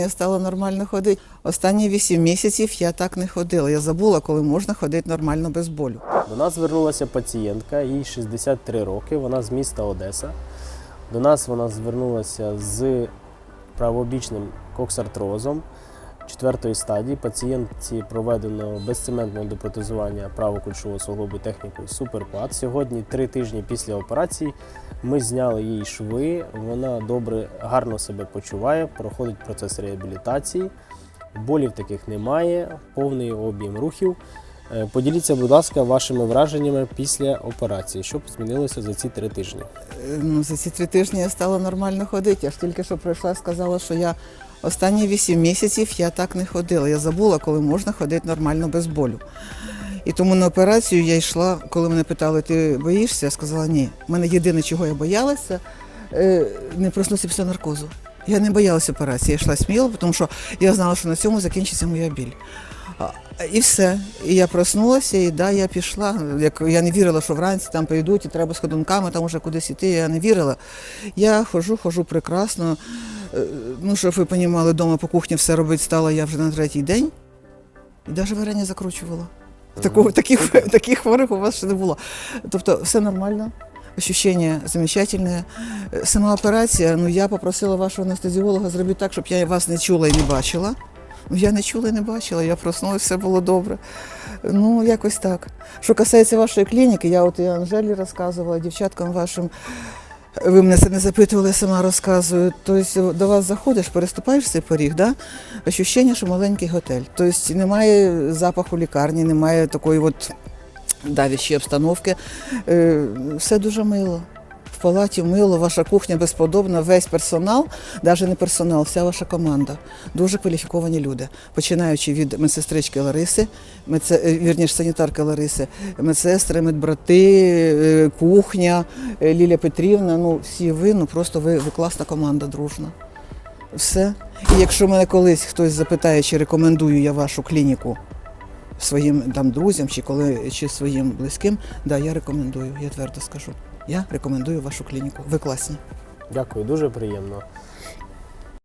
Я стала нормально ходити. Останні вісім місяців я так не ходила. Я забула, коли можна ходити нормально без болю. До нас звернулася пацієнтка, їй 63 роки, вона з міста Одеса. До нас вона звернулася з правобічним коксартрозом четвертої стадії. Пацієнтці проведено безцементне депротезування правокульшового суглобу технікою Суперпад. Сьогодні, три тижні після операції, ми зняли їй шви. Вона добре, гарно себе почуває, проходить процес реабілітації. Болів таких немає, повний об'єм рухів. Е, Поділіться, будь ласка, вашими враженнями після операції. Що змінилося за ці три тижні? Е, Ну, за ці три тижні я стала нормально ходити. Я ж тільки що прийшла, сказала, що я останні 8 місяців я так не ходила. Я забула, коли можна ходити нормально без болю. І тому на операцію я йшла, коли мене питали, ти боїшся? Я сказала, ні. У мене єдине, чого я боялася, е, не проснутися після наркозу. Я не боялася операції, я йшла сміло, тому що я знала, що на цьому закінчиться моя біль. І все. І я проснулася, і да, я пішла. Як я не вірила, що вранці там прийдуть і треба з ходунками там уже кудись іти. Я не вірила. Я ходжу, ходжу прекрасно. Е, Ну, щоб ви розуміли, вдома по кухні все робити стала я вже на третій день. І навіть варення закручувала. Такого, таких, таких хворих у вас ще не було. Тобто все нормально. Ощущення замечательне. Е, Сама операція, ну я попросила вашого анестезіолога зробити так, щоб я вас не чула і не бачила. Ну, я не чула і не бачила, я проснулася, все було добре. Ну, якось так. Що касається вашої клініки, я от і Анжелі розказувала, дівчаткам вашим. Ви мене це не запитували, сама розказую. Тобто до вас заходиш, переступаєш цей поріг, да? ощущення, що маленький готель. Тобто немає запаху лікарні, немає такої от давящої обстановки. Е, Все дуже мило. В палаті мило, ваша кухня безподобна, весь персонал, навіть не персонал, вся ваша команда. Дуже кваліфіковані люди. Починаючи від медсестрички Лариси, медсе, е, вірніше санітарки Лариси, медсестри, медбрати, е, кухня, е, Лілія Петрівна. Ну, всі ви, ну просто ви, ви класна команда, дружна. Все. І якщо мене колись хтось запитає, чи рекомендую я вашу клініку своїм там друзям чи коли чи своїм близьким, да, я рекомендую, я твердо скажу. Я рекомендую вашу клініку. Ви класні. Дякую, дуже приємно.